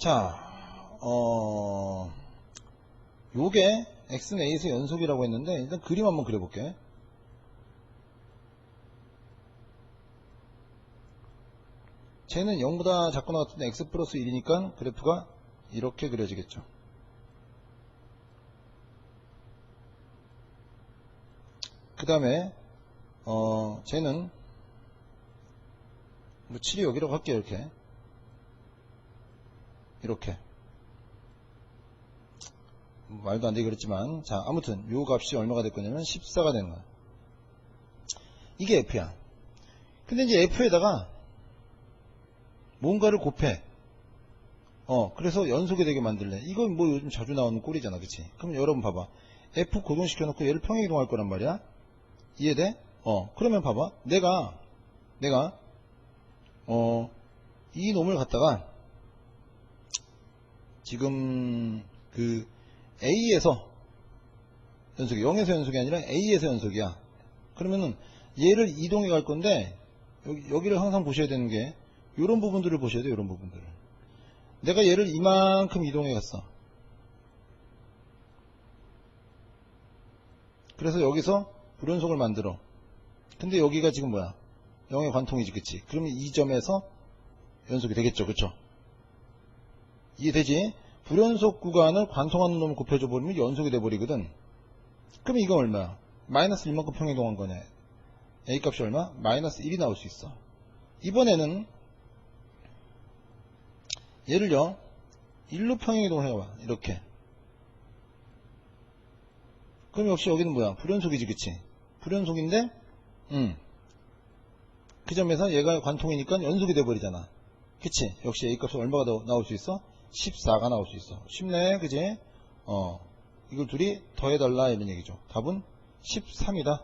자, 어, 요게 x는 a에서 연속이라고 했는데 일단 그림 한번 그려볼게. 쟤는 0보다 작거나 같은데 x 플러스 1이니까 그래프가 이렇게 그려지겠죠. 그 다음에 어 쟤는 뭐 7이 여기라고 할게요 이렇게 이렇게. 뭐 말도 안 되게 그랬지만 자 아무튼 요 값이 얼마가 될 거냐면 14가 되는 거야. 이게 F야. 근데 이제 F에다가 뭔가를 곱해. 어 그래서 연속이 되게 만들래. 이건 뭐 요즘 자주 나오는 꼴이잖아 그치? 그럼 여러분 봐봐. F 고정시켜 놓고 얘를 평행이동할 거란 말이야. 이해돼? 어 그러면 봐봐. 내가 내가 어 이 놈을 갖다가 지금 그 A에서 연속이 0에서 연속이 아니라 A에서 연속이야. 그러면은 얘를 이동해 갈 건데 여기, 여기 를 항상 보셔야 되는 게 이런 부분들을 보셔야 돼요 이런 부분들을. 내가 얘를 이만큼 이동해 갔어. 그래서 여기서 불연속을 만들어. 근데 여기가 지금 뭐야? 0의 관통이지 그치? 그러면 이 점에서 연속이 되겠죠 그쵸 이해되지? 불연속 구간을 관통하는 놈을 곱해줘 버리면 연속이 돼버리거든. 그럼 이거 얼마야? 마이너스 1만큼 평행이동한 거네. A 값이 얼마? 마이너스 1이 나올 수 있어. 이번에는 얘를요. 1로 평행이동을 해봐. 이렇게. 그럼 역시 여기는 뭐야? 불연속이지 그치? 불연속인데 음. 그 점에서 얘가 관통이니까 연속이 돼버리잖아. 그치? 역시 A값이 얼마가 더 나올 수 있어 14가 나올 수 있어. 쉽네 그지? 어. 이걸 둘이 더해달라 이런 얘기죠. 답은 13이다